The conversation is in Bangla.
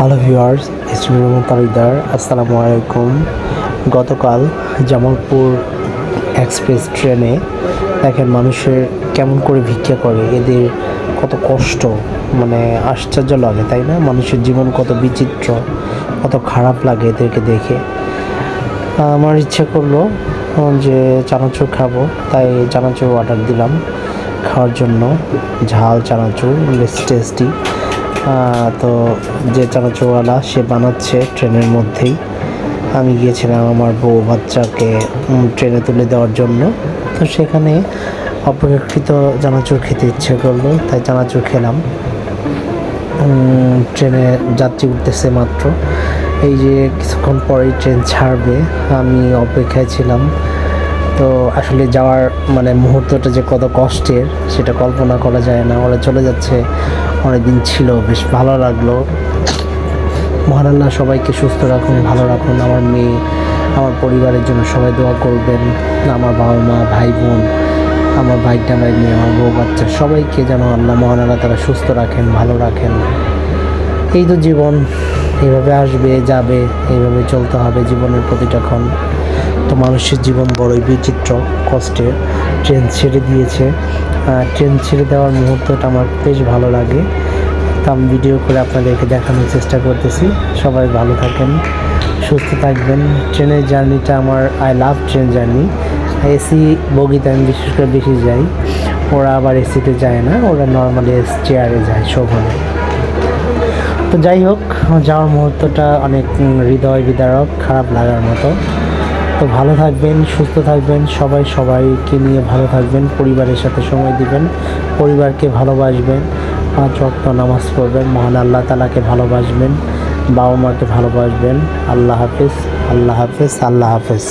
হ্যালো ভিউয়ার্স ইসমির রহমান তালুকদার আসসালামু আলাইকুম গতকাল জামালপুর এক্সপ্রেস ট্রেনে দেখেন মানুষের কেমন করে ভিক্ষা করে। এদের কত কষ্ট মানে আশ্চর্য লাগে, তাই না? মানুষের জীবন কত বিচিত্র, কত খারাপ লাগে এদেরকে দেখে। আমার ইচ্ছে করল যে চানাচুর খাব, তাই চানাচুর অর্ডার দিলাম। খাওয়ার জন্য ঝাল, চানাচুর, বেশ টেস্টি তো যে চানাচুরওয়ালা সে বানাচ্ছে ট্রেনের মধ্যেই। আমি গিয়েছিলাম আমার বউ বাচ্চাকে ট্রেনে তুলে দেওয়ার জন্য। তো সেখানে অপেক্ষাকৃত চানাচুর খেতে ইচ্ছে করল, তাই চানাচুর খেলাম। ট্রেনে যাত্রী উঠতেছে মাত্র। এই যে কিছুক্ষণ পরেই ট্রেন ছাড়বে, আমি অপেক্ষায় ছিলাম। তো আসলে যাওয়ার মানে মুহূর্তটা যে কত কষ্টের, সেটা কল্পনা করা যায় না। ওরা চলে যাচ্ছে অনেক দিন ছিল, বেশ ভালো লাগল। আল্লাহ সবাইকে সুস্থ রাখুন, ভালো রাখুন। আমার মেয়ে, আমার পরিবারের জন্য সবাই দোয়া করবেন। আমার বাবা মা, ভাই বোন, আমার ভাই টামাই মেয়ে, আমার বউ, বাচ্চা, সবাইকে যেন আল্লাহ মহান আল্লাহ তারা সুস্থ রাখেন, ভালো রাখেন। এই তো জীবন। এইভাবে আসবে, যাবে, এইভাবে চলতে হবে জীবনের প্রতিটা ক্ষণ। তো মানুষের জীবন বড়ই বিচিত্র কষ্টের ট্রেন ছেড়ে দিয়েছে। ট্রেন ছেড়ে দেওয়ার মুহূর্তটা আমার বেশ ভালো লাগে। তো আমি ভিডিও করে আপনাদেরকে দেখানোর চেষ্টা করতেছি। সবাই ভালো থাকেন, সুস্থ থাকবেন। ট্রেনের জার্নিটা আমার I love train journey AC বগিতে আমি বিশেষ করে বেশি যাই। ওরা আবার এসিতে যায় না, ওরা নর্মালি চেয়ারে যায় শোভনে। তো যাই হোক যাওয়ার মুহূর্তটা অনেক হৃদয় বিদারক, খারাপ লাগার মতো। তো ভালো থাকবেন, সুস্থ থাকবেন, সবাই সবাইকে নিয়ে ভালো থাকবেন, পরিবারের সাথে সময় দিবেন, পরিবারকে ভালোবাসবেন, পাঁচ ওয়াক্ত নামাজ পড়বেন, মহান আল্লাহ তালাকে ভালোবাসবেন বাবা মাকে ভালোবাসবেন। আল্লাহ হাফিজ, আল্লাহ হাফেজ আল্লাহ হাফেজ।